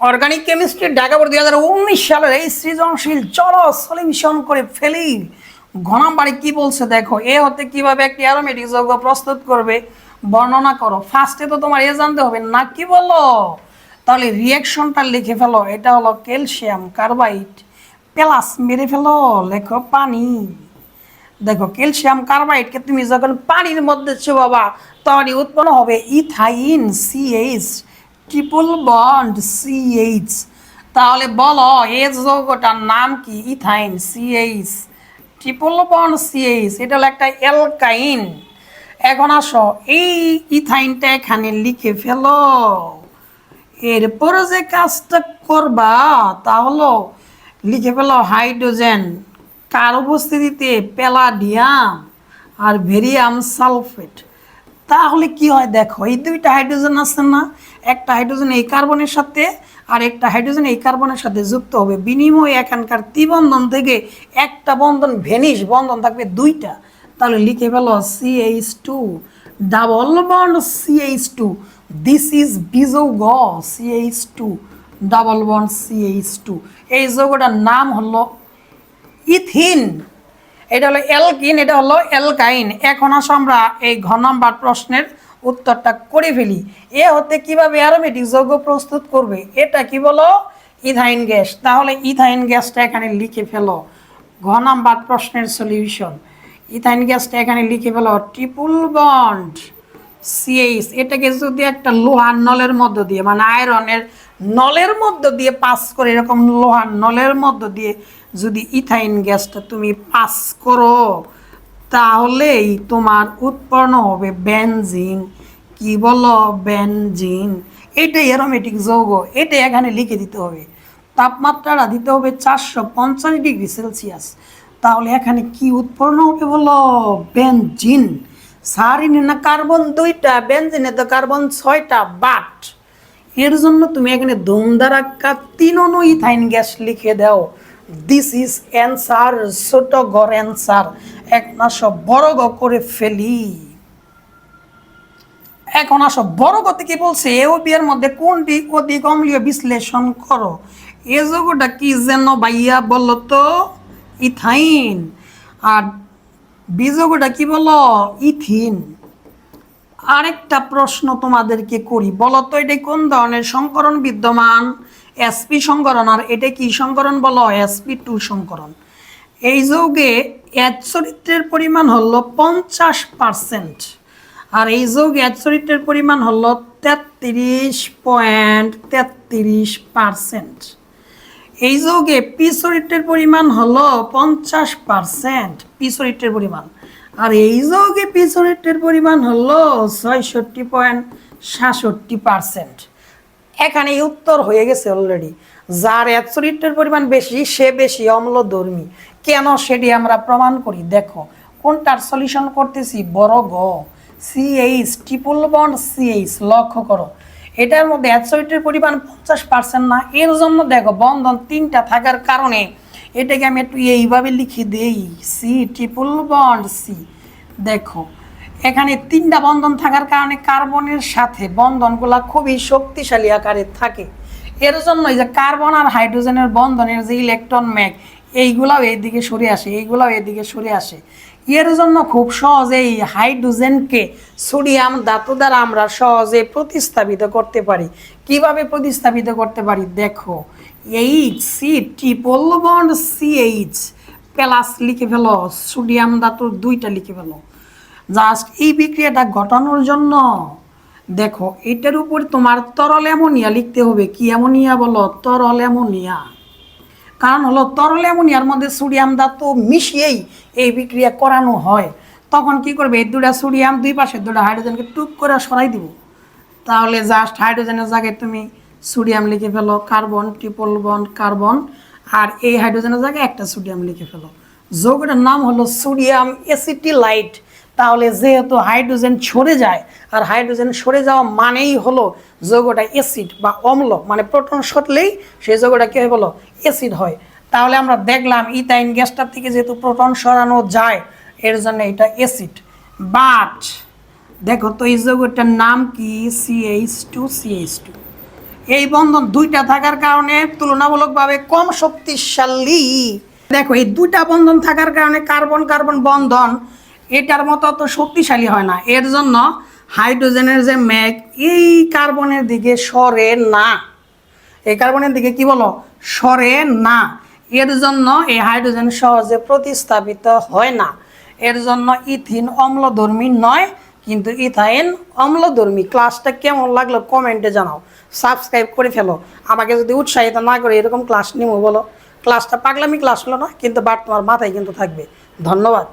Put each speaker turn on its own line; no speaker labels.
Organic chemistry Dhaka board দুই হাজার উনিশ সালের এই সৃজনশীল চল সলিউশন করে ফেলি। ঘনামবাড়ি কি বলছে দেখো, এ হতে কীভাবে একটি অ্যারোমেটিক যৌগ প্রস্তুত করবে, বর্ণনা করো। ফার্স্টে তো তোমার এ জানতে হবে, না কি বলো তাহলে রিয়াকশনটা লিখে ফেলো, এটা হলো ক্যালসিয়াম কার্বাইড প্লাস মেরে ফেলো, লেখো পানি। দেখো ক্যালসিয়াম কার্বাইডকে তুমি যখন পানির মধ্যে বাবা তখনই উৎপন্ন হবে ethyne CH triple bond CH তাহলে বলো, এ যৌগটার নাম কি? Ethyne CH triple bond CH এটা হলো একটা অ্যালকাইন। এখন আসো, এই ইথাইনটা এখানে লিখে ফেলো। এরপরে যে কাজটা করবা, তা হলো, লিখে ফেলো হাইড্রোজেন, কার উপস্থিতিতে? প্যালাডিয়াম আর ভেরিয়াম সালফেট। তাহলে কি হয় দেখো, এই দুইটা হাইড্রোজেন আছে না? একটা হাইড্রোজেন এই কার্বনের সাথে আর একটা হাইড্রোজেন এই কার্বনের সাথে যুক্ত হবে। বিনিময়ে এখানকার ত্রিবন্ধন থেকে একটা বন্ধন ভেনিস বন্ধন থাকবে দুইটা। তাহলে লিখে ফেলো C H two double bond C H two this is বিযৌগ C H two double bond C H two এই যৌগটার নাম হলো ইথিন। এটা হলো অ্যালকিন, এটা হলো অ্যালকাইন। এখন আসো আমরা এই ঘ নাম্বার প্রশ্নের উত্তরটা করে ফেলি। এ হতে কীভাবে অ্যারোমেটিক যৌগ প্রস্তুত করবে? এটা কি বলো? Ethyne gas. তাহলে ইথাইন গ্যাসটা এখানে লিখে ফেলো। ঘ নাম্বার প্রশ্নের সলিউশন ইথাইন গ্যাসটা এখানে লিখে ফেলো ট্রিপল বন্ড সিএইচ এটাকে যদি একটা লোহার নলের মধ্য দিয়ে মানে আয়রনের নলের মধ্য দিয়ে পাস করে, এরকম লোহার নলের মধ্য দিয়ে যদি ইথাইন গ্যাসটা তুমি পাস করো তাহলেই তোমার উৎপন্ন হবে বেনজিন কি বলো বেনজিন এটাই অ্যারোমেটিক যৌগ এটা এখানে লিখে দিতে হবে। তাপমাত্রাটা দিতে হবে চারশো পঞ্চাশ ডিগ্রি সেলসিয়াস। তাহলে এখানে কি উৎপন্ন হবে বলো? বেনজিন সারিনে না কার্বন দুইটা বেনজিনে তো কার্বন ছয়টা বাট এর জন্য তুমি এখানে ধুমধারাক্কা তিন ইথাইন গ্যাস লিখে দাও। দিস ইজ অ্যান্সার ছোট গড় অ্যান্সার এখন আসো বড় গ করে ফেলি। এখন আসো বড় গতি কি বলছে, এ ও বি এর মধ্যে কোনটি অধিক অম্লীয় বিশ্লেষণ করো? এ যোগটা কি যেন ভাইয়া বলো তো? ইথাইন। আর বিযোগটা কি বলো ইথিন। আরেকটা প্রশ্ন তোমাদেরকে করি। বলো তো, এটা কোন ধরনের সংকরণ বিদ্যমান? এসপি সংকরণ, আর এটা কি সংকরণ বলো? এসপি টু সংকরণ। এই যৌগে এক চরিত্রের পরিমাণ হল পঞ্চাশ পার্সেন্ট আর এই যৌগে এক চরিত্রের পরিমাণ হল তেত্রিশ পয়েন্ট তেত্রিশ পার্সেন্ট এই যৌগে পি চরিত্রের পরিমাণ হল পঞ্চাশ পার্সেন্ট পি চরিত্রের পরিমাণ। আর এই যৌগে পি চরিত্রের পরিমাণ হল ছয়ষট্টি পয়েন্ট সাতষট্টি পার্সেন্ট এখানে উত্তর হয়ে গেছে অলরেডি যার এক পরিমাণ বেশি, সে বেশি অম্লধর্মী। কেন সেটি আমরা প্রমাণ করি? দেখো, কোনটার সলিউশন করতেছি? বড় গ। সিএইচ ট্রিপল বন্ড সিএইচ লক্ষ্য করো। এটার মধ্যে অ্যাসোইটের পরিমাণ পঞ্চাশ পার্সেন্ট না, এর জন্য দেখো, বন্ধন তিনটা থাকার কারণে এটাকে আমি একটু এইভাবে লিখে দেই। সি ট্রিপল বন্ড সি দেখো এখানে তিনটা বন্ধন থাকার কারণে কার্বনের সাথে বন্ধনগুলা খুবই শক্তিশালী আকারে থাকে। এর জন্য এই যে কার্বন আর হাইড্রোজেনের বন্ধনের যে ইলেকট্রন ম্যাগ, এইগুলাও এইদিকে সরে আসে, এইগুলাও এদিকে সরে আসে। এর জন্য খুব সহজে এই হাইড্রোজেনকে সোডিয়াম ধাতু দ্বারা আমরা সহজে প্রতিস্থাপিত করতে পারি। কীভাবে প্রতিস্থাপিত করতে পারি? দেখো H C triple bond C H plus লিখে ফেলো, সোডিয়াম ধাতুর দুইটা লিখে ফেলো। জাস্ট এই বিক্রিয়াটা ঘটানোর জন্য। দেখো, এটার উপর তোমার তরল অ্যামোনিয়া লিখতে হবে। কি অ্যামোনিয়া বলো? তরল অ্যামোনিয়া। কারণ হলো, তরল অ্যামোনিয়ার মধ্যে সোডিয়াম ধাতু মিশিয়েই এই বিক্রিয়া করানো হয়। তখন কি করবে? এই দুটা সোডিয়াম দুই পাশে দুটা হাইড্রোজেনকে টুক করে সরাই দিব। তাহলে জাস্ট হাইড্রোজেনের জায়গায় তুমি সোডিয়াম লিখে ফেলো, কার্বন, ট্রিপল বন্ড, কার্বন, আর এই হাইড্রোজেনের জায়গায় একটা সোডিয়াম লিখে ফেলো। যৌগটার নাম হলো সোডিয়াম এসিটিলাইট তাহলে যেহেতু হাইড্রোজেন সরে যায়, আর হাইড্রোজেন সরে যাওয়া মানেই হলো যৌগটা অ্যাসিড বা অম্ল মানে প্রোটন সরলেই সেই যৌগটা কী বলো? অ্যাসিড হয়। তাহলে আমরা দেখলাম ইথাইন গ্যাসটার থেকে যেহেতু প্রোটন সরানো যায়, এর জন্য এটা অ্যাসিড। বাট দেখো তো এই যৌগটার নাম কি? সিএইচ টু সিএইচ টু এই বন্ধন দুইটা থাকার কারণে তুলনামূলকভাবে কম শক্তিশালী। দেখো, এই দুইটা বন্ধন থাকার কারণে কার্বন কার্বন বন্ধন এটার মতো অত শক্তিশালী হয় না। এর জন্য হাইড্রোজেনের যে ম্যাগ, এই কার্বনের দিকে সরে না। এই কার্বনের দিকে কি বলো? সরে না। এর জন্য এই হাইড্রোজেন সহজে প্রতিস্থাপিত হয় না। এর জন্য ইথিন অম্লধর্মী নয়, কিন্তু ইথাইন অম্লধর্মী। ক্লাসটা কেমন লাগল কমেন্টে জানাও। সাবস্ক্রাইব করে ফেলো। আমাকে যদি উৎসাহিত না করে এরকম ক্লাস নিবো বলো। ক্লাসটা পাগলামি ক্লাস হলো না, কিন্তু বাট তোমার মাথায় কিন্তু থাকবে। ধন্যবাদ।